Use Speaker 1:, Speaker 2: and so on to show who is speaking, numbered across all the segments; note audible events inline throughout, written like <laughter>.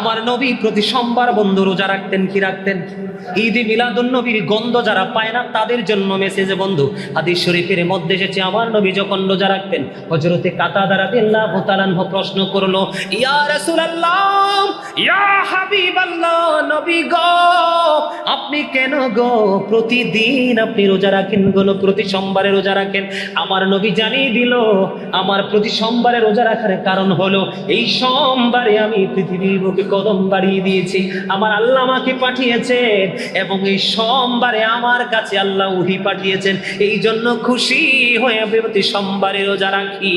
Speaker 1: আমার নবী প্রতি সোমবার বন্ধ রোজা রাখতেন, কি রাখতেন? ঈদ মিলাদুন নবীর গন্ধ যারা পায় না, তাদের জন্য মেসেজে বন্ধু, হাদিস শরীফের মধ্যে এসেছে, আমার নবী যখন রোজা রাখতেন হজরতে কাতা দ্বারা দিল্লাহ ভোতালান প্রশ্ন করল, ইয়া রাসূলুল্লাহ, ইয়া হাবিবাল্লাহ, নবী গো, আপনি কেন গো প্রতিদিন আপনি রোজা রাখেন গো? প্রতি সোমবারে রোজা রাখেন? আমার নবী জানিয়ে দিল, আমার প্রতি সোমবারে রোজা রাখার কারণ হলো, এই সোমবারে আমি পৃথিবীর বুকে কদম বাড়িয়ে দিয়েছি। আমার আল্লাহ আমাকে পাঠিয়েছেন এবং এই সোমবারে আমার কাছে আল্লাহ উহি পাঠিয়েছেন। এই জন্য খুশি হয়ে প্রতি সোমবারে রোজা রাখি।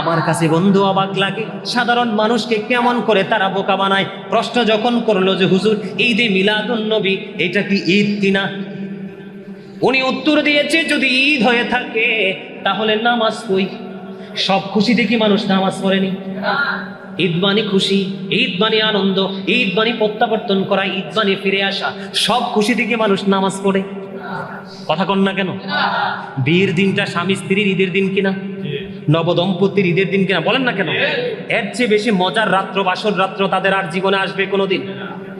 Speaker 1: আমার কাছে বন্ধু অবাক লাগে, সাধারণ মানুষকে কেমন করে তারা বোকা বানায়। প্রশ্ন যখন করল যে, হুজুর ঈদে মিলাদুন নবী, এটা কি ঈদ কিনা উনি উত্তর দিয়েছে, যদি ঈদ হয়ে থাকে, তাহলে নামাজ কই সব খুশিতে কি মানুষ নামাজ পড়েনি। ঈদ খুশি, ঈদ আনন্দ, ঈদ প্রত্যাবর্তন করা, ঈদ ফিরে আসা, সব খুশি থেকে মানুষ নামাজ পড়ে। কথা কন না কেন? বিয়ের দিনটা স্বামী স্ত্রীর ঈদের দিন কিনা? নবদম্পতির ঈদের দিন কিনা? বলেন না কেন? এর চেয়ে বেশি মজার রাত্র, বাসর রাত্র তাদের আর জীবনে আসবে কোনোদিন?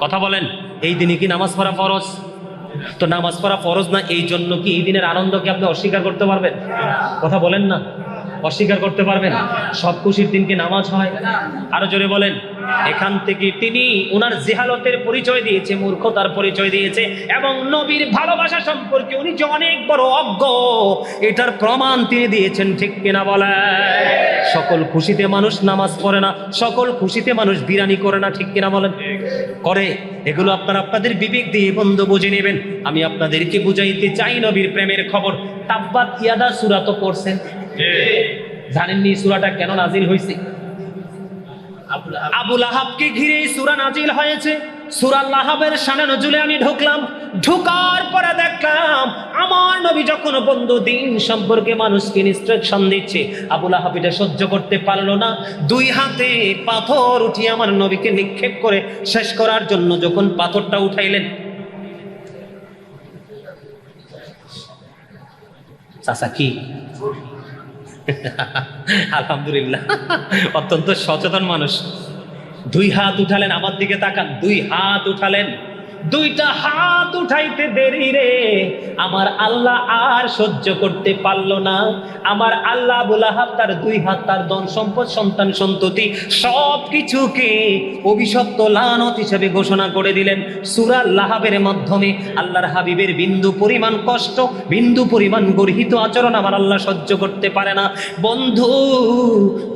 Speaker 1: কথা বলেন, এই দিনে কি নামাজ পড়া ফরজ? তো নামাজ পড়া ফরজ না, এই জন্য কি এই দিনের আনন্দকে আপনি অস্বীকার করতে পারবেন? কথা বলেন না। অস্বীকার করতে পারবেন। সব খুশির দিনকে নামাজ হয়? আরও জোরে বলেন। এখান থেকে তিনি ওনার জেহালতের পরিচয় দিয়েছে, মূর্খতার পরিচয় দিয়েছে এবং নবীর ভালোবাসা সম্পর্কে উনি যে অনেক বড় অজ্ঞ, এটার প্রমাণ তিনি দিয়েছেন, ঠিক কিনা বলে সকল খুশিতে মানুষ নামাজ পড়ে না, সকল খুশিতে মানুষ বিরানি করে না, ঠিক কিনা বলেন? করে। এগুলো আপনারা আপনাদের বিবেক দিয়ে বন্ধু বুঝে নেবেন। আমি আপনাদেরকে বুঝাইতে চাই নবীর প্রেমের খবর। তাব্বাত ইয়াদা সুরা তো পড়ছেন। জানেননি সুরাটা কেন নাজিল হয়েছে আবুল আহাবকে ঘিরে এই সুরা নাজিল হয়েছে। সুরা লাহাবের সানে নজুলে আমি ঢুকলাম। ঢুকার পরে দেখলাম আমার নবী যখন বন্ধু দিন সম্পর্কে মানুষকে ইনস্ট্রাকশন দিচ্ছে আবুল আহাব এটা সহ্য করতে পারল না। দুই হাতে পাথর উঠিয়ে আমার নবীকে নিক্ষেপ করে শেষ করার জন্য যখন পাথরটা উঠাইলেন। চাচা কি? <laughs> আলহামদুলিল্লাহ। অত্যন্ত সচেতন মানুষ। দুই হাত উঠালেন আমার দিকে তাকান দুই হাত উঠালেন। দুইটা হাত উঠাইতে দেরি রে। আমার আল্লাহ আর সহ্য করতে পারল না। আমার আল্লাহ বুলাহাব তার দুই হাত, তার ধন সম্পদ, সন্তান সন্ততি সব কিছুকে অভিশপ্ত লানত হিসেবে ঘোষণা করে দিলেন। সুরা লাহাবের মাধ্যমে আল্লাহর হাবিবের বিন্দু পরিমাণ কষ্ট, বিন্দু পরিমাণ গর্হিত আচরণ আমার আল্লাহ সহ্য করতে পারে না। বন্ধু,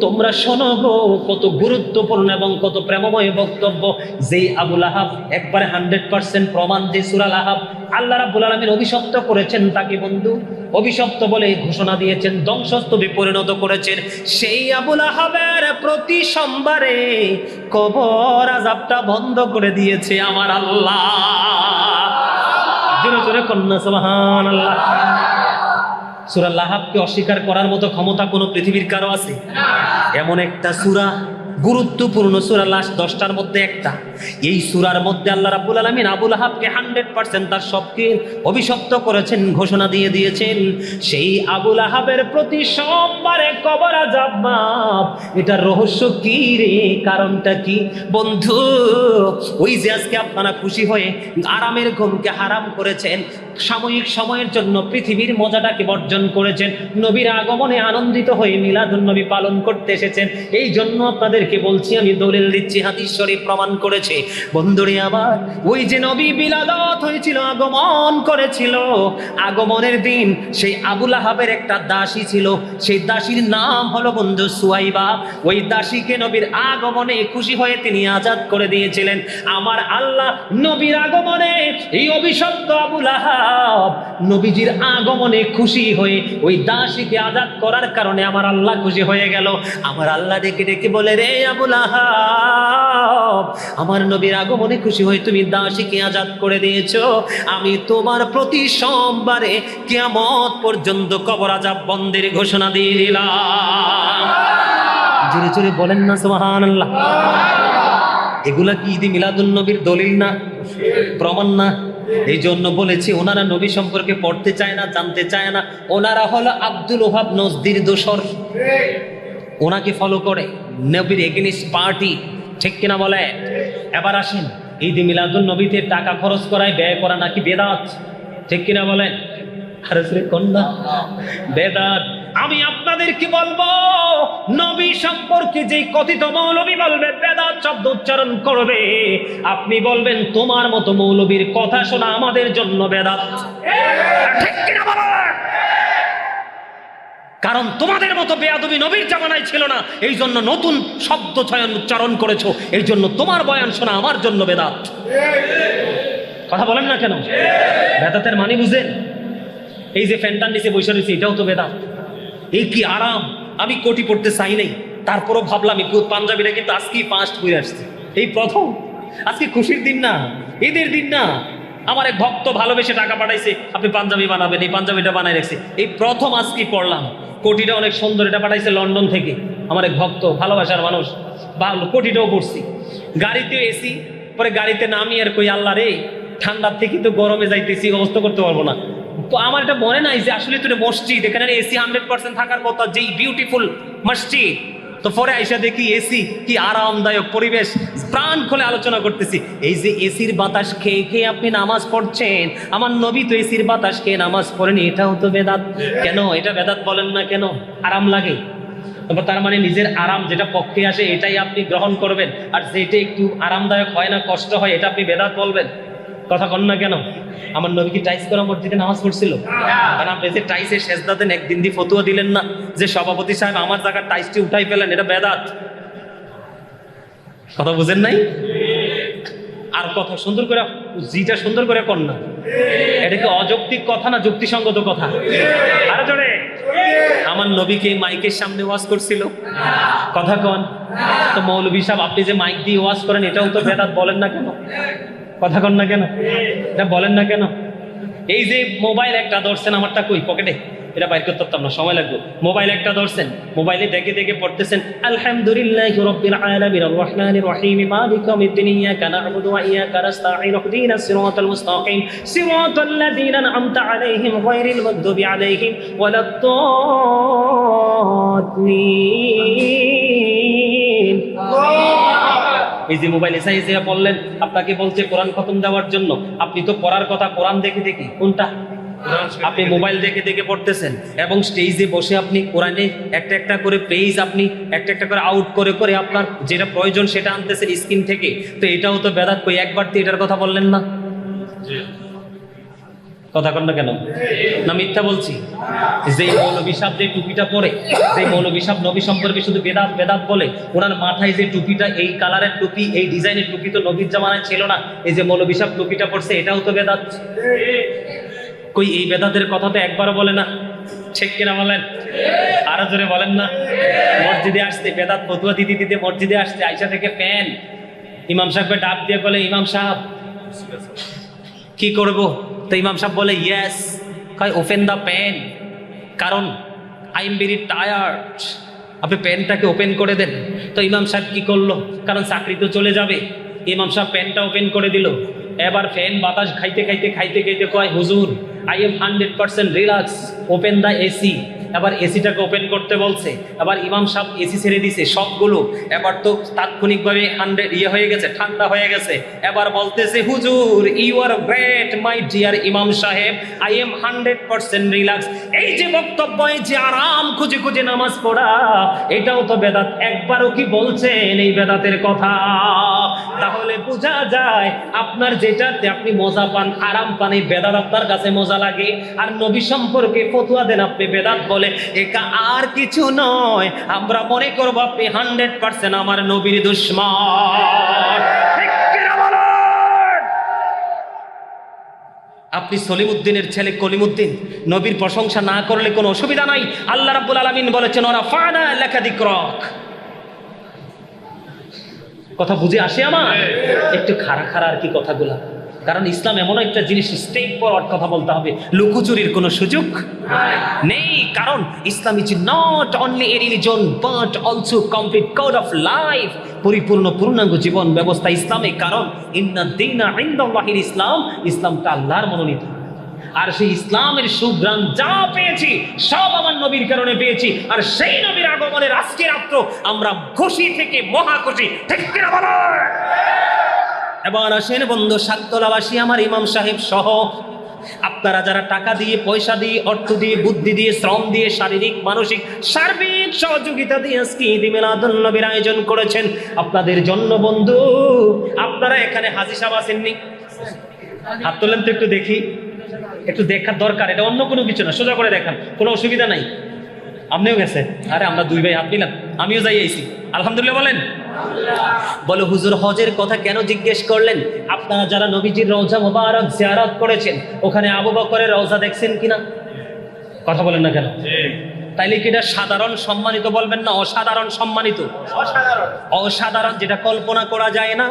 Speaker 1: তোমরা শোনো গো, কত গুরুত্বপূর্ণ এবং কত প্রেমময় বক্তব্য। যেই আবুল আহাব একবারে হান্ড্রেড পার্সেন্ট প্রমাণ যে সুরাল আহাব আল্লাহ রাবুল আলমিন অভিশপ্ত করেছেন তাকে বন্ধু। অভিশপ্ত বলে ঘোষণা দিয়েছেন, ধ্বংসস্তূপে পরিণত করেছেন। সেই আবুল আহাবের প্রতি সোমবারে কবর আজাবটা বন্ধ করে দিয়েছে আমার আল্লাহ। জোরে কন্যা আল্লাহ অস্বীকার করার মতো ক্ষমতা কোনো পৃথিবীর কারও আছে? এমন একটা সুরা গুরুত্বপূর্ণ সুরা লাশ দশটার মধ্যে একটা। এই সুরার মধ্যে আল্লাহ রাব্বুল আলমিন আবুল আহাবকে হান্ড্রেড পার্সেন্ট তার সবকে অভিশপ্ত করেছেন, ঘোষণা দিয়ে দিয়েছেন, সেই আবুল আহাবের প্রতি সোমবারে কবর মাপ এটার রহস্য কি রে? কারণটা কি? বন্ধু, ওই যে আজকে আপনারা খুশি হয়ে আরামের ঘুমকে হারাম করেছেন, সাময়িক সময়ের জন্য পৃথিবীর মজাটাকে বর্জন করেছেন, নবীর আগমনে আনন্দিত হয়ে মিলাদুন নবী পালন করতে এসেছেন, এই জন্য আপনাদেরকে বলছি, আমি দলিল দিচ্ছি হাদিশ্বরী প্রমাণ করেছে। বন্ধুরে আমার, ওই যে নবী বিলাদত হয়েছিল, আগমন করেছিল। আগমনের দিন সেই আবুল আহাবের একটা দাসী ছিল। সেই দাসীর নাম হলো বন্ধু সুয়াইবা। ওই দাসীকে নবীর আগমনে খুশি হয়ে তিনি আজাদ করে দিয়েছিলেন। আমার আল্লাহ নবীর আগমনে এই অভিশপ্ত আবুল আহাব নবীজির আগমনে খুশি হয়ে ওই দাসীকে আজাদ করার কারণে আমার আল্লাহ খুশি হয়ে গেল। আমার আল্লাহ ডেকে ডেকে বলে, রে আমার নবীর আগমনে খুশি হয়ে তুমি দাসীকে আজাদ করে দিয়েছ। আমি তোমার প্রতি সোমবারে কিয়ামত পর্যন্ত কবর আজাব বন্ধের ঘোষণা দিয়ে দিলাম। জোরে জোরে বলেন না সোহান আল্লাহ এগুলা কি ঈদে মিলাদুল নবীর দলিল না? প্রমাণ না? এই জন্য বলেছি, ওনারা নবী সম্পর্কে পড়তে চায় না, জানতে চায় না। ওনারা হলো আব্দুল ওহাব নজদির দোসর। ওনাকে ফলো করে। নবীর এগেনিস্ট পার্টি, ঠিক কিনা বলে? এবার আসেন, ঈদ মিলাদুল নবীতে টাকা খরচ করায় ব্যয় করা নাকি বেদাত, ঠিক কিনা বলেন আরে শ্রী কন্যা, বেদাত, আমি আপনাদেরকে বলব? নবী সম্পর্কে যে কথিত মৌলবী বলবে, বেদাত শব্দ উচ্চারণ করবে। আপনি বলবেন, তোমার মতো মৌলবীর কথা শোনা আমাদের জন্য বেদাত। ঠিক কিনা বলেন কারণ তোমাদের মতো বেয়াদবি নবীর জামানায় ছিল না। এই জন্য নতুন শব্দ চয়ন উচ্চারণ করেছ। এই জন্য তোমার বয়ান শোনা আমার জন্য বেদাত। কথা বলেন না কেন? বেদাতের মানে বুঝেন? এই যে ফ্যানটার নিচে বসে রয়েছে, এটাও তো বেদাত। এই কি আরাম? আমি কোটি পড়তে চাই নাই। তারপরও ভাবলাম, এই পাঞ্জাবিটা কিন্তু আজকেই ফার্স্ট হয়ে আসছে। এই প্রথম। আজকে খুশির দিন না, ঈদের দিন না। আমার এক ভক্ত ভালোবেসে টাকা পাঠাইছে, আপনি পাঞ্জাবি বানাবেন, এই পাঞ্জাবিটা বানাই রাখছে। এই প্রথম আজকে পড়লাম। কোটিটা অনেক সুন্দর, এটা পাঠাইছে লন্ডন থেকে। আমার এক ভক্ত, ভালোবাসার মানুষ। ভালো কোটিটাও পড়ছি। গাড়িতে এসি, পরে গাড়িতে নামি আর কই, আল্লাহ রে, ঠান্ডার থেকে তো গরমে যাইতেছি অবস্থা করতে পারব না। তো আমার এটা মনে নাই যে আসলে তো মসজিদ, এখানে এসি হান্ড্রেড পার্সেন্ট থাকার কথা যেই বিউটিফুল মসজিদ। তো পরে আইসা দেখি এসি কি আরামদায়ক পরিবেশ। প্রাণ খুলে আলোচনা করতেছি। এই যে এসির বাতাস খেয়ে খেয়ে আপনি নামাজ পড়ছেন, আমার নবী তো এসির বাতাস খেয়ে নামাজ পড়েনি, এটাও তো বেদাত। কেন? এটা বেদাত বলেন না কেন? আরাম লাগে। তবে তার মানে নিজের আরাম যেটা পক্ষে আসে, এটাই আপনি গ্রহণ করবেন। আর যেটা একটু আরামদায়ক হয় না, কষ্ট হয়, এটা আপনি বেদাত বলবেন। কথা কন না কেন? আমার নবী কি টাইস করা মসজিদে নামাজ পড়ছিল? কারণ আপনি যে টাইসের শেষ দাতেন একদিন দিয়ে ফতুয়া দিলেন না যে সভাপতি সাহেব আমার জায়গার টাইসটি উঠাই ফেলেন এটা বেদাত। কথা বুঝেন নাই? আর কথা সুন্দর করে জিটা সুন্দর করে কর না। এটা কি অযৌক্তিক কথা না যুক্তিসঙ্গত কথা? আরে জোরে। আমার নবীকে মাইকের সামনে ওয়াজ করছিল? কথা কন। তো মৌলবী সাহেব আপনি যে মাইক দিয়ে ওয়াজ করেন এটাও তো বেদাত বলেন না কেন? কথা কন না কেন? এটা বলেন না কেন? এই যে মোবাইল একটা ধরছেন আমারটা কই? পকেটে? এটা বাইর করতে পারতাম না, সময় লাগবে। মোবাইল একটা ধরছেন, মোবাইলে দেখে দেখে পড়তেছেন, আলহামদুলিল্লাহ রাব্বিল আলামিন আর রহমানির রহিম, মালিক ইয়াউমিদ্দিন, ইয়াকা না'বুদু ওয়া ইয়াকা নাস্তাঈন ইহদিনাস সিরাতাল মুস্তাকিম, সিরাতাল লাযীনা আন'আমতা আলাইহিম গায়রিল মাগদুবি আলাইহিম, ওয়ালাদ-দাল্লিন. এই যে মোবাইল এসাই এসে বললেন আপনাকে বলছে কোরআন খতম দেওয়ার জন্য। আপনি তো পড়ার কথা কোরআন দেখে দেখি কোনটা? আপনি মোবাইল দেখে। দেখে পড়তেছেন এবং স্টেজে বসে আপনি কোরআনে একটা একটা করে পেজ আপনি একটা একটা করে আউট করে করে আপনার যেটা প্রয়োজন সেটা আনতেছেন স্ক্রিন থেকে। তো এটাও তো বেদাত কই একবার তো এটার কথা বললেন না? কথা কন না কেন? না, মিথ্যা বলছি। যে মৌলবী সাহেব যে টুপিটা পরে যে মৌলবী সাহেব নবী সম্পর্কে শুধু বেদাত বেদাত বলে, ওনার মাথায় যে টুপিটা, এই কালারের টুপি, এই ডিজাইনের টুপি তো নবীর জামানায় ছিল না। এই যে মৌলবী টুপিটা পড়ছে এটাও তো বেদাত। কই, এই বেদাতের কথা তো একবারও বলে না। ঠিক কিনা বলেন? আরও জোরে বলেন না। মসজিদে আসতে, বেদাত ফতুয়া দিতে দিতে মসজিদে আসতে আইসা থেকে ফ্যান। ইমাম সাহেবকে ডাক দিয়ে বলে, ইমাম সাহেব, কি করব? তো ইমাম সাহেব বলে ইয়েস কয় ওপেন দ্য প্যান কারণ আই এম ভেরি টায়ার্ড আপনি প্যানটাকে ওপেন করে দেন। তো ইমাম সাহেব কি করল? কারণ চাকরি তো চলে যাবে। ইমাম সাহেব প্যানটা ওপেন করে দিল। এবার ফ্যান বাতাস খাইতে খাইতে খাইতে খাইতে কয়, হুজুর I am hundred percent relax open the AC এবার এসিটাকে ওপেন করতে বলছে, আবার ইমাম সাহেব এসি ছেড়ে দিছে, সবগুলো। এবার তো তাৎক্ষণিকভাবে হান্ড্রেড ইয়ে হয়ে গেছে, ঠান্ডা হয়ে গেছে। এবার বলতেছে, হুজুর you are great my dear ইমাম সাহেব I am hundred percent relax এই যে বক্তব্য যে আরাম খুঁজে খুঁজে নামাজ পড়া, এটাও তো বেদাত। একবারও কি বলছেন এই বেদাতের কথা? তাহলে বোঝা যায় আপনার যেটাতে আপনি মজা পান, আরাম পান, এই বেদাত আপনার কাছে মজা লাগে। আর নবী সম্পর্কে ফতুয়া দেন আপনি, বেদাত বলে, একা আর কিছু নয়, আমরা মনে করব আপনি হান্ড্রেড পার্সেন্ট আমার নবীর দুশ্মন? আপনি সলিমুদ্দিনের ছেলে কলিমুদ্দিন, নবীর প্রশংসা না করলে কোনো অসুবিধা নাই। আল্লাহ রাব্বুল আলামিন বলেছেন ওরা ফানা লেখাদিক রক কথা বুঝে আসে আমার? একটু খাড়া খাড়া আর কি কথাগুলা কারণ ইসলাম এমন একটা জিনিস স্টেপ ফরওয়ার্ড কথা বলতে হবে। লুকোচুরির কোনো সুযোগ নেই। কারণ Islam is not only a religion but also complete code of life পরিপূর্ণ পূর্ণাঙ্গ জীবন ব্যবস্থা ইসলামে। কারণ ইন্না দিনা ইন্দাল্লাহির ইসলাম ইসলামটা আল্লাহর মনোনীত। আর সেই ইসলামের সুগ্রাম যা পেয়েছি, সব আমার নবীর কারণে পেয়েছি। আর সেই নবীর আগমনের আজকে রাত্র আমরা খুশি থেকে মহা খুশি? এবার আসেন বন্ধু, সাততলাবাসী, আমার ইমাম সাহেব সহ। আপনারা যারা টাকা দিয়ে, পয়সা দিয়ে, অর্থ দিয়ে, বুদ্ধি দিয়ে, শ্রম দিয়ে, শারীরিক, মানসিক, সার্বিক সহযোগিতা দিয়ে আজকে ঈদ মিলাদুন নবীর আয়োজন করেছেন। আপনাদের জন্য বন্ধু, আপনারা এখানে হাজি সাহেব আসেননি? হাত তোলেন তো একটু দেখি। একটু দেখার দরকার, এটা অন্য কোনো কিছু না, সোজা করে দেখান, কোনো অসুবিধা নাই। আপনিও গেছে? আরে আমরা দুই ভাই হাত নিলাম আমিও যাই আইছি। আলহামদুলিল্লাহ বলেন। বলো, হুজুর হজের কথা কেন জিজ্ঞেস করলেন? আপনারা যারা নবীজির রওজা মোবারক জিয়ারত করেছেন, ওখানে আবু বকরের রওজা দেখছেন কিনা? কথা বলেন না কেন? তাইলে কি এটা সাধারণ সম্মানিত বলবেন না অসাধারণ সম্মানিত? অসাধারণ। যেটা কল্পনা করা যায় না।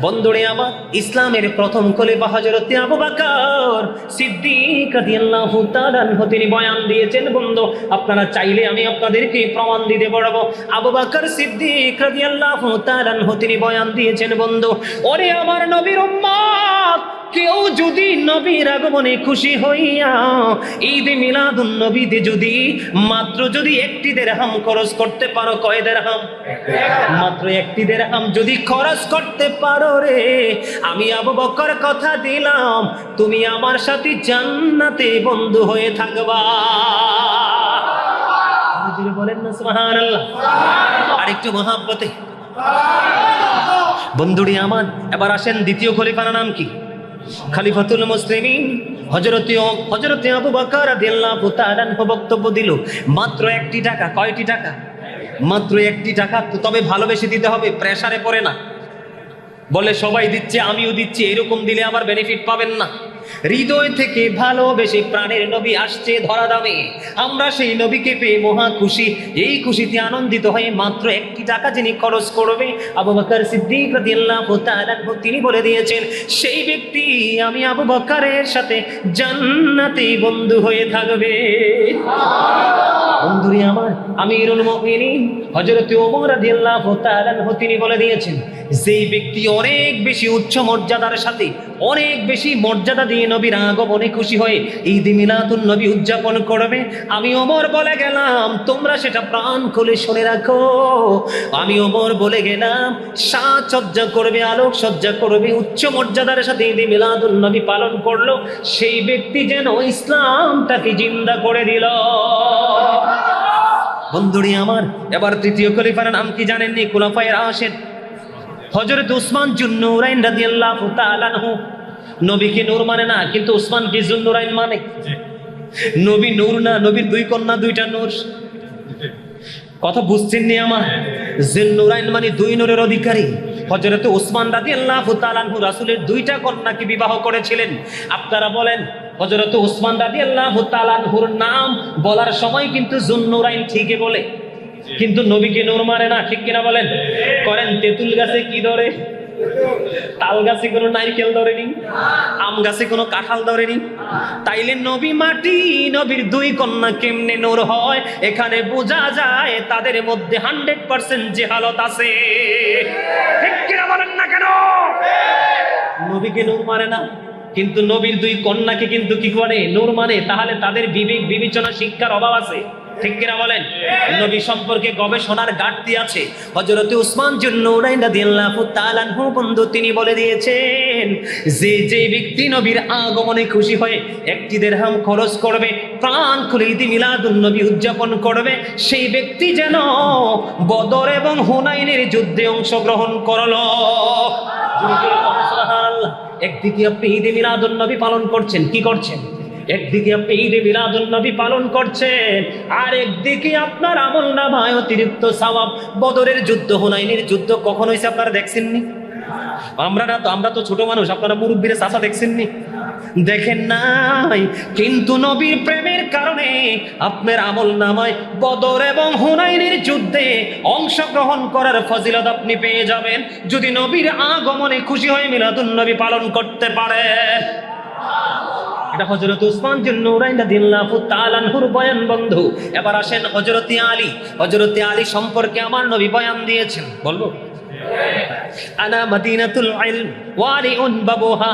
Speaker 1: বন্ধুরে আমার ইসলামের প্রথম খলিফা হযরত আবু বকর সিদ্দিক রাদিয়াল্লাহু তাআলা তিনি বয়ান দিয়েছেন বন্ধু আপনারা চাইলে আমি আপনাদেরকে প্রমাণ দিতে পারব। আবু বকর সিদ্দিক রাদিয়াল্লাহু তাআলা তিনি বয়ান দিয়েছেন বন্ধু ওরে আমার নবীর উম্মত! কেউ যদি নবীর আগমনে খুশি হইয়া, ঈদ মিলাদুন নবীতে যদি মাত্র যদি একটি দেড়হাম খরচ করতে পারো, কয় দেড়হাম? মাত্র একটি দেড়হাম যদি খরচ করতে পারো রে, আমি আবু বকর কথা দিলাম, তুমি আমার সাথে জান্নাতে বন্ধু হয়ে থাকবা। বলেন বন্ধুরি আমার, এবার আসেন দ্বিতীয় খলিফার নাম কি? খালিফাতুল মুসলিমিন হজরতে আবু বাকার রাদিয়াল্লাহু তাআলা বক্তব্য দিল, মাত্র একটি টাকা, কয়টি টাকা? মাত্র একটি টাকা, তো তবে ভালোবেসে দিতে হবে প্রেশারে পড়ে না। বলে সবাই দিচ্ছে, আমিও দিচ্ছি, এরকম দিলে আবার বেনিফিট পাবেন না। হৃদয় থেকে ভালোবেসে প্রাণের নবী আসছে ধরা দামে আমরা সেই নবীকে পেয়ে মহা খুশি। এই খুশিতে আনন্দিত হয়ে মাত্র একটি টাকা যিনি খরচ করবে, আবু বকর সিদ্দিক তিনি বলে দিয়েছেন, সেই ব্যক্তি আমি আবু বকরের সাথে জান্নাতে বন্ধু হয়ে থাকবে। বন্ধুরি আমার, আমিরুল মুমিনিন ওমর রাদিয়াল্লাহু তাআলা তিনি বলে দিয়েছেন যেই ব্যক্তি অনেক বেশি উচ্চ মর্যাদার সাথে, অনেক বেশি মর্যাদা দিয়ে নবীর আগমনে খুশি হয়ে ঈদ মিলাদুন নবী উদযাপন করবে, আমি ওমর বলে গেলাম, তোমরা সেটা প্রাণ খুলে শুনে রাখো। আমি ওমর বলে গেলাম, সাজসজ্জা করবে আলোক সজ্জা করবে, উচ্চ মর্যাদার সাথে ঈদ মিলাদুন নবী পালন করল, সেই ব্যক্তি যেন ইসলামটাকে জিন্দা করে দিল। বন্ধুরি আমার, এবার তৃতীয় খলিফার নাম কি জানেননি? কুলাফায়ের আসেন হজরত উসমান জুন্নুরাইন রাদিয়াল্লাহু তাআলা নবীকে নূর মানে না, কিন্তু উসমান কি জুন্নুরাইন মানে? নবী নূর না, নবীর দুই কন্যা, দুইটা নূর। কথা বুঝছেন নি আমার? জুন্নুরাইন মানে দুই নূরের অধিকারী। হজরত উসমান রাদিয়াল্লাহু তাআলা আনহু রাসূলের দুইটা কন্যাকে বিবাহ করেছিলেন। আপনারা বলেন হজরত উসমান রাদিয়াল্লাহু তাআলা আনহুর নাম বলার সময় কিন্তু জুন্নুরাইন ঠিকই বলে। কিন্তু নবীকে নূর মানে না, ঠিক কিনা বলেন? করেন, তেঁতুল গাছে কি ধরে? তাল গাছে কোনো নারকেল ধরেনি? আম গাছে কোনো কাঁঠাল ধরেনি? তাইলে নবী মাটি, নবীর দুই কন্যা কেমনে নূর হয়? এখানে বোঝা যায় তাদের মধ্যে হান্ড্রেড পার্সেন্ট জেহালত আছে। ঠিক কিনা বলেন না কেন? নবীকে নূর মানে না, কিন্তু নবীর দুই কন্যাকে কিন্তু কি করে? নূর মানে তাহলে তাদের বিবেক বিবেচনা শিক্ষার অভাব আছে। ঠিক কিনা বলেন? নবী সম্পর্কে গবেষণার ঘাটতি আছে। হযরতে উসমান আনহু বন্ধু তিনি বলে দিয়েছেন, যে যে ব্যক্তি নবীর আগমনে খুশি হয়ে একটি দেড়হাম খরচ করবে, প্রাণ খুলে ঈদ মিলাদুন নবী উদযাপন করবে, সেই ব্যক্তি যেন বদর এবং হুনাইনের যুদ্ধে অংশগ্রহণ করল। একদিকে আপনি ঈদে মিলাদুন নবী পালন করছেন, কি করছেন? একদিকে আপনি ঈদে মিলাদুন নবী পালন করছেন আর একদিকে আপনার আমল নামায় অতিরিক্ত সওয়াব। বদরের যুদ্ধ, হুনাইনের যুদ্ধ কখন হয়েছে আপনারা দেখছেননি? আমরা না তো, আমরা তো ছোট মানুষ, আপনারা মুরব্বীরে চাষা দেখছেননি? দেখেন নাই। কিন্তু নবীর প্রেমের কারণে আপনার আমল নামায় বদর এবং হুনাইনের যুদ্ধে অংশগ্রহণ করার ফজিলত আপনি পেয়ে যাবেন। যদি নবীর আগমনে খুশি হয়ে মিলাদুন নবী পালন করতে পারেন। এটা হজরত উসমান জন্য আনহুর বয়ান, বন্ধু। এবার আসেন হযরতে আলী। হযরতে আলী সম্পর্কে আমার নবী বয়ান দিয়েছেন। বলব? আনা মাদিনাতুল ইলম, ওয়ারিউন বাবুহা।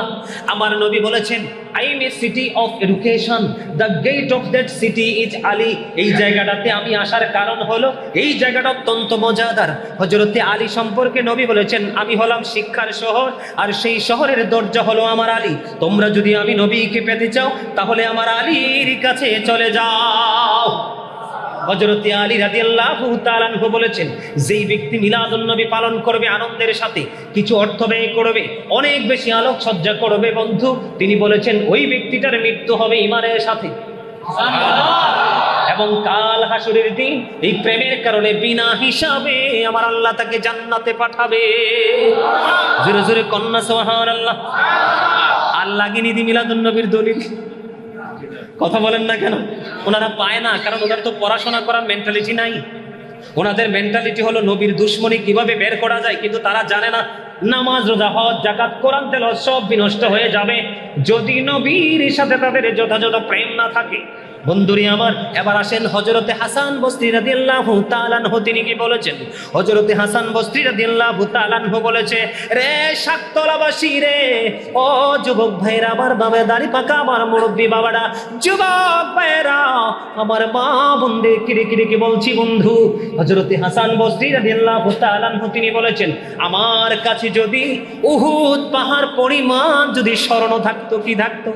Speaker 1: আমার নবী বলেছেন I am a city of education the gate of that city is Ali এই জায়গাটাতে আমি আসার কারণ হলো, এই জায়গাটা অত্যন্ত মজাদার। হজরতে আলী সম্পর্কে নবী বলেছেন, আমি হলাম শিক্ষার শহর, আর সেই শহরের দরজা হলো আমার আলী। তোমরা যদি আমি নবীকে পেতে চাও, তাহলে আমার আলীর কাছে চলে যাও। হজরতে আলী রাদিয়াল্লাহু তাআলা আনহু বলেছেন যেই ব্যক্তি মিলাদুন নবী পালন করবে আনন্দের সাথে কিছু অর্থ ব্যয় করবে অনেক বেশি আলোক সজ্জা করবে বন্ধু তিনি বলেছেন ওই ব্যক্তিটার মৃত্যু হবে ইমানের সাথে। এবং কাল হাসুরের দিন এই প্রেমের কারণে বিনা হিসাবে আমার আল্লাহ তাকে জান্নাতে পাঠাবে। জোরে জোরে কন্যা সোহান আল্লাহ আল্লাহ গিনিদি মিলাদুন নবীর দলিল। কথা বলেন না কেন? ওনারা পায় না, কারণ ওদের তো পড়াশোনা করার মেন্টালিটি নাই। ওনাদের মেন্টালিটি হলো নবীর দুশ্মনী কীভাবে বের করা যায়, কিন্তু তারা জানে না, নামাজ, রোজা, হজ জাকাত কোরআন তেল সব বিনষ্ট হয়ে যাবে। যদি নবীর সাথে তাদের যথাযথ প্রেম না থাকে বন্ধুরি আমার, এবার আসেন হজরতে হাসান বস্তি রাদিয়াল্লাহু তাআলাহু তিনি কি বলেছেন? হজরতে হাসান বস্তি রাদিয়াল্লাহু তাআলাহু বলেছে, রে সাততলাবাসী রে, ও যুবক ভাইরা আমার বাবা দাড়ি পাকা, আমার মুরব্বী বাবারা, যুবক ভাইরা আমার মা বন্ধে কিরে কিরে কি বলছি বন্ধু? হজরতে হাসান বস্তি রাদিয়াল্লাহু তাআলাহু তিনি বলেছেন, আমার কাছে যদি উহুদ পাহাড় পরিমাণ যদি স্মরণ থাকতো, কি থাকতো?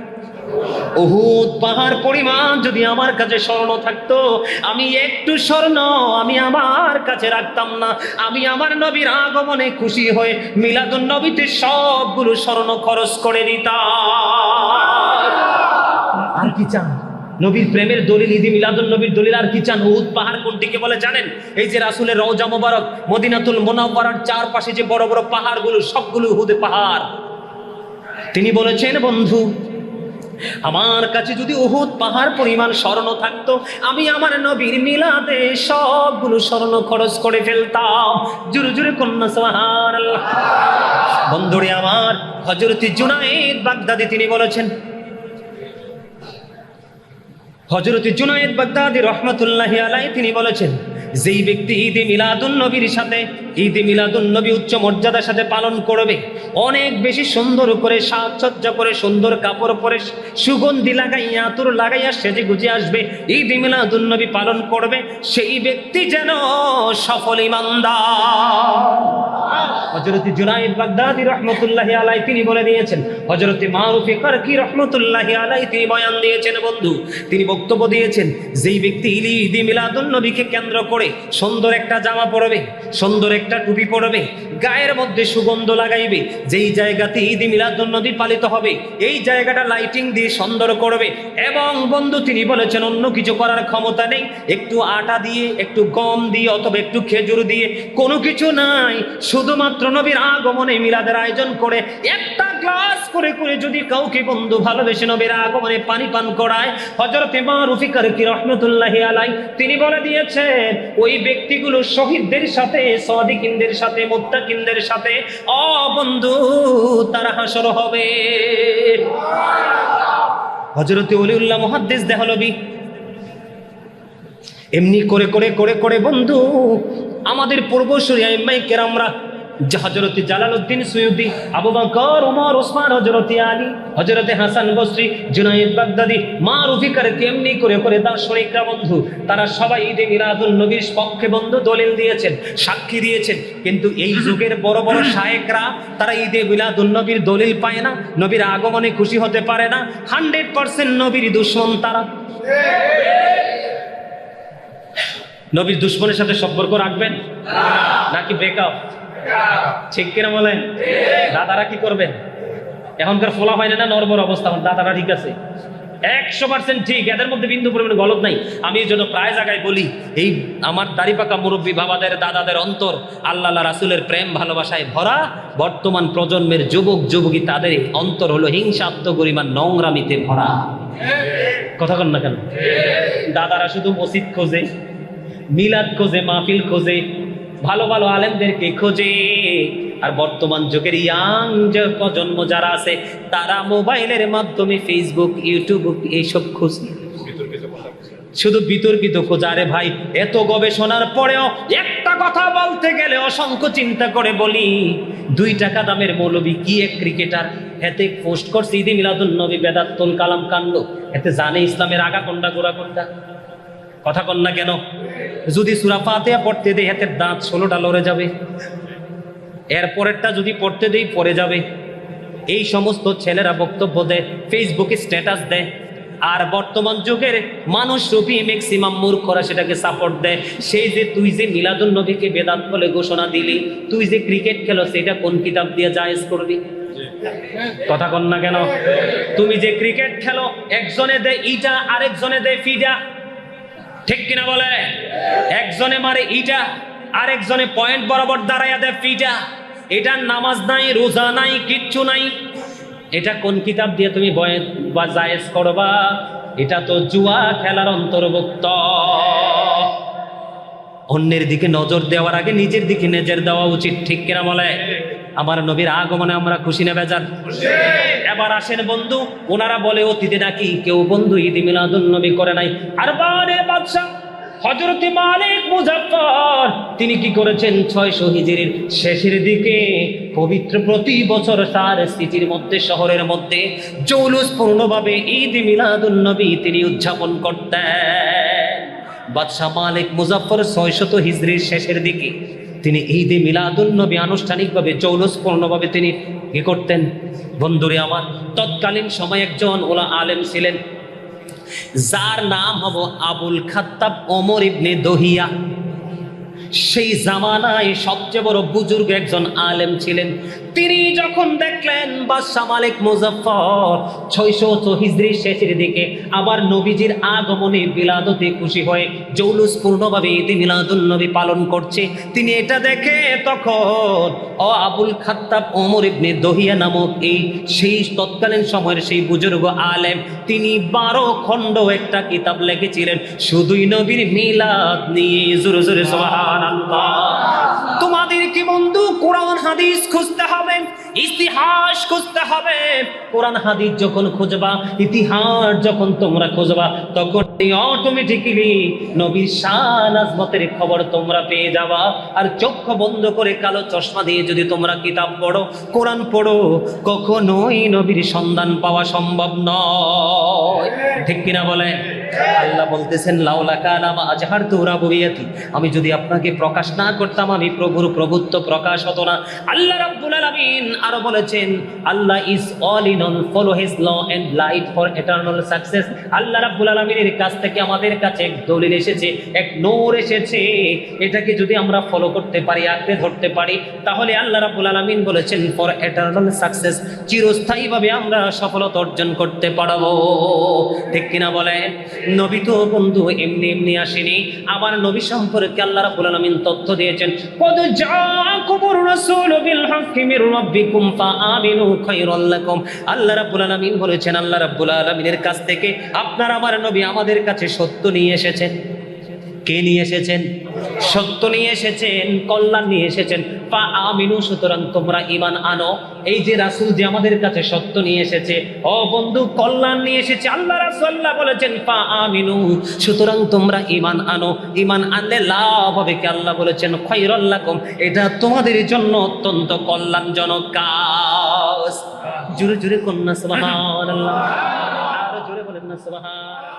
Speaker 1: উহুদ পাহাড় পরিমাণ যদি আমার কাছে স্বর্ণ থাকতো, আমি একটু স্বর্ণ আমি আমার কাছে রাখতাম না। আমি আমার নবীর আগমনে খুশি হয়ে মিলাদুন নবীতে সবগুলো স্বর্ণ খরচ করে দিতাম। আর কি চান? নবীর প্রেমের দলিল, ইদি মিলাদুন নবীর দলিল, আর কি চান? উহুদ পাহাড় কোনটিকে বলে জানেন? এই যে রাসূলের রওজা মোবারক, মদিনাতুল মুনাওয়ারার চারপাশে যে বড় বড় পাহাড়গুলো, সবগুলো উহুদে পাহাড়। তিনি বলেছেন, বন্ধু আমার কাছে যদি উহুদ পাহাড় পরিমাণ স্বর্ণ থাকতো, আমি আমার নবীর মিলাদে সবগুলো স্বর্ণ খরচ করে ফেলতাম। জুরু জুরে কন্যা সোহান বন্ধুরে আমার হজরতি জুনাইদ বাগদাদি তিনি বলেছেন হজরতি জুনায়েদ বাগদাদি রহমতুল্লাহি আলাই তিনি বলেছেন যেই ব্যক্তি ঈদে মিলাদুন নবীর সাথে, ঈদে মিলাদুন নবী উচ্চ মর্যাদার সাথে পালন করবে, অনেক বেশি সুন্দর করে সাজসজ্জা করে, সুন্দর কাপড় পরে, সুগন্ধি লাগাইয়া, আতুর লাগাইয়া সেজে গুজে আসবে, ঈদে মিলাদুন নবী পালন করবে, সেই ব্যক্তি যেন সফল ইমানদার। হজরত বাগদাদি রহমতুল্লাহ আলাই তিনি বলে দিয়েছেন হজরত মারুফি কারকি রহমতুল্লাহ আলাই তিনি বয়ান দিয়েছেন বন্ধু, তিনি বক্তব্য দিয়েছেন, যেই ব্যক্তি ইলি ঈদি মিলাদুন নবীকে কেন্দ্র করে সুন্দর একটা জামা পরবে সুন্দর একটা টুপি পরবে গায়ের মধ্যে সুগন্ধ লাগাইবে, যেই জায়গাতে ঈদি মিলাদুন নবী পালিত হবে, এই জায়গাটা লাইটিং দিয়ে সুন্দর করবে। এবং বন্ধু, তিনি বলেছেন, অন্য কিছু করার ক্ষমতা নেই, একটু আটা দিয়ে, একটু গম দিয়ে, অথবা একটু খেজুর দিয়ে, কোনো কিছু নাই, শুধুমাত্র নবীর আগমনে মিলাদের আয়োজন করে, একটা গ্লাস করে করে যদি কাউকে বন্ধু ভালোবেসে আগমনে পানি পান করায় হজরতে কি রহমতুল্লাহি আলাই তিনি বলে দিয়েছেন, ওই ব্যক্তিগুলো শহীদদের সাথে, সদিকিনদের সাথে, মুত্তাকিনদের সাথে তারা হাসর হবে। হজরতে অলিউল্লাহ মহাদ্দেশ দেহলবি, এমনি করে করে করে করে বন্ধু, আমাদের পূর্বসূরি আইম্মাই কেরামরা হজরত Jalaluddin Saidi, Abu Bakr Omar Osman হজরত আলী হজরত হাসান, বসরি, জুনাইদ, বাগদাদি, মা রফিকার কেমনি করে করে দার্শনিকরা বন্ধু, তারা সবাই ঈদে মিলাদুল নবীর পক্ষে বন্ধু দলিল দিয়েছেন, সাক্ষী দিয়েছেন। কিন্তু এই যুগের বড় বড় শায়েকরা, তারা ঈদে মিলাদুল নবীর দলিল পায় না, নবীর আগমনে খুশি হতে পারে না, হান্ড্রেড পার্সেন্ট নবীর দুশ্মন তারা। নবীর দুশ্মনের সাথে সম্পর্ক রাখবেন? নাকি ব্রেকআপ ঠিক কিনা বলেন? দাদারা কি করবেন? এখনকার ফোলা হয় না নর্মর অবস্থা দাদারা ঠিক আছে। একশো পার্সেন্ট ঠিক, এদের মধ্যে বিন্দু পরিমাণে গলত নাই। আমি এই জন্য প্রায় জায়গায় বলি, এই আমার দাড়ি পাকা মুরব্বী বাবাদের, দাদাদের অন্তর আল্লাহ রাসুলের প্রেম, ভালোবাসায় ভরা বর্তমান প্রজন্মের যুবক যুবকী তাদের অন্তর হলো হিংসাত্মগরিমা নোংরামিতে ভরা। কথা কন না কেন? দাদারা শুধু মসজিদ খোঁজে, মিলাদ খোঁজে, মাহফিল খোঁজে ভালো ভালো আলেমদেরকে খোঁজে। আর বর্তমান যুগের ইয়াং প্রজন্ম যারা আছে, তারা মোবাইলের মাধ্যমে ফেসবুক ইউটিউব এইসব খোঁজে। শুধু বিতর্কিত খোঁজা। আরে ভাই, এত গবেষণার পরেও একটা কথা বলতে গেলে অসংখ্য চিন্তা করে বলি, দুই টাকা দামের মৌলবী কি এক ক্রিকেটার? এতে পোস্ট করছে ঈদে মিলাদুল নবী বেদাত্তুল কালাম কাণ্ড। এতে জানে ইসলামের আগা কোনটা গোড়া কোনটা কথা কন না কেন? যদি সুরা ফাতেহা পড়তে দেই, হাতের দাঁত ষোলোটা লড়ে যাবে। এরপরেরটা যদি পড়তে দেই, পড়ে যাবে। এই সমস্ত ছেলেরা বক্তব্য দেয়, ফেসবুকে স্ট্যাটাস দেয়। আর বর্তমান যুগের মানুষ রূপী ম্যাক্সিমাম মূর্খরা সেটাকে সাপোর্ট দেয়। সেই যে তুই যে মিলাদুল নবীকে বেদাত বলে ঘোষণা দিলি, তুই যে ক্রিকেট খেলো, সেটা কোন কিতাব দিয়ে জায়েজ করবি? কথা কন না কেন? তুমি যে ক্রিকেট খেলো, একজনে দেয় ইটা, আরেকজনে দেয় ফিডা। ঠিক কিনা বলে? একজনে মারে ইটা, আরেকজনে পয়েন্ট বরাবর দাঁড়াইয়া দেয় ফিটা। এটা নামাজ নাই, রোজা নাই, কিচ্ছু নাই। এটা কোন কিতাব দিয়ে তুমি বা জায়েজ করবা? এটা তো জুয়া খেলার অন্তর্ভুক্ত। অন্যের দিকে নজর দেওয়ার আগে নিজের দিকে নজর দেওয়া উচিত, ঠিক কিনা বলে? আমার নবীর আগমনে আমরা খুশি না বেজার? এবার আসেন বন্ধু, ওনারা বলে, অতীতে নাকি কেউ বন্ধু ঈদ মিলাদুন নবী করে নাই। আর বারে বাদশাহ হজরতে মালিক মুজাফফর, তিনি কি করেছেন? ছয়শো হিজরির শেষের দিকে, পবিত্র প্রতি বছর তার সিটির মধ্যে, শহরের মধ্যে জৌলুস পূর্ণভাবে ঈদ মিলাদুন নবী তিনি উদযাপন করতেন। বাদশাহ মালিক মুজাফফর ছয়শত হিজরির শেষের দিকে, তিনি ঈদে মিলাদুন নবী আনুষ্ঠানিকভাবে জৌলুস পূর্ণভাবে তিনি কি করতেন? বন্ধুরে আমার, তৎকালীন সময় একজন ওলা আলেম ছিলেন যার নাম হব আবুল খাত্তাব ওমর ইবনে দহিয়া। সেই জামানায় সবচেয়ে বড় বুজুর্গ একজন আলেম ছিলেন। তিনি যখন দেখলেন, বাদশাহ মালিক মুজাফফর ছয়শো হিজরি শেষের দিকে আবার নবীজির আগমনে বিলাদতে খুশি হয়ে জৌলুস পূর্ণভাবে ঈদে মিলাদুল নবী পালন করছে। তিনি এটা দেখে তখন ও আবুল খাত্তাব, ওমর ইবনে দহিয়া নামক এই সেই তৎকালীন সময়ের সেই বুজুর্গ আলেম, তিনি বারো খণ্ড একটা কিতাব লিখেছিলেন। শুধুই নবীর মিলাদ নিয়ে জোরে জোরে সুবহানাল্লাহ তোমাদের কি বন্ধু? কোরআন, হাদিস খুঁজতে হবে, ইতিহাস খুঁজতে হবে। কোরআন, হাদিস যখন খুঁজবা, ইতিহাস যখন তোমরা খুঁজবা, তখন অটোমেটিক্যালি নবীর শান আজমতের খবর তোমরা পেয়ে যাবা। আর চক্ষু বন্ধ করে কালো চশমা দিয়ে যদি তোমরা কিতাব পড়ো, কোরআন পড়ো, কখনোই নবীর সন্ধান পাওয়া সম্ভব নয়। ঠিক কিনা বলে আল্লাহ বলতেছেন, লাউলা কালামা আজহার তুরা আমি যদি আপনাকে প্রকাশ না করতাম, আমি প্রভুর প্রভুত্ব প্রকাশ হতো না। আল্লাহ রাব্বুল আলামিন আরও বলেছেন, Allah is all in on follow his law and light for eternal success. আল্লাহ রাব্বুল আলামিনের কাছ থেকে আমাদের কাছে এক দলিল এসেছে, এক নূর এসেছে। এটাকে যদি আমরা ফলো করতে পারি, আঁকড়ে ধরতে পারি, তাহলে আল্লাহ রাব্বুল আলামিন বলেছেন, ফর এটারনাল সাকসেস চিরস্থায়ীভাবে আমরা সফলতা অর্জন করতে পারব। ঠিক কিনা বলেন? নবী তো বন্ধু এমনি এমনি আসেনি। আবার নবী সম্পর্কে আল্লাহ রাব্বুল আলামিন তথ্য দিয়েছেন, কদ জাআকুমুর রাসূলু বিল হাক্কি মির রাব্বিকুম ফাআমিনু খায়রাল লাকুম। আল্লাহ রাব্বুল আলামিন বলেছেন, আল্লাহ রাব্বুল আলামিনের কাছ থেকে আপনার আমার নবী আমাদের কাছে সত্য নিয়ে এসেছেন কে নিয়ে এসেছেন? সত্য নিয়ে এসেছেন, কল্যাণ নিয়ে এসেছেন। পা আমিনু, সুতরাং তোমরা ইমান আনো। এই যে রাসূল যে আমাদের কাছে সত্য নিয়ে এসেছে, ও বন্ধু, কল্যাণ নিয়ে এসেছে। আল্লাহ রাসূল্লাহ বলেছেন পা আমিনু, সুতরাং তোমরা ইমান আনো। ইমান আনলে লাভ হবে কি আল্লাহ বলেছেন, খৈরল লাকুম। এটা তোমাদের জন্য অত্যন্ত কল্যাণজনক কাজ। জুড়ে জুড়ে কন্যা, সুবহানাল্লাহ। আরও জোরে বলেন না, সুবহান।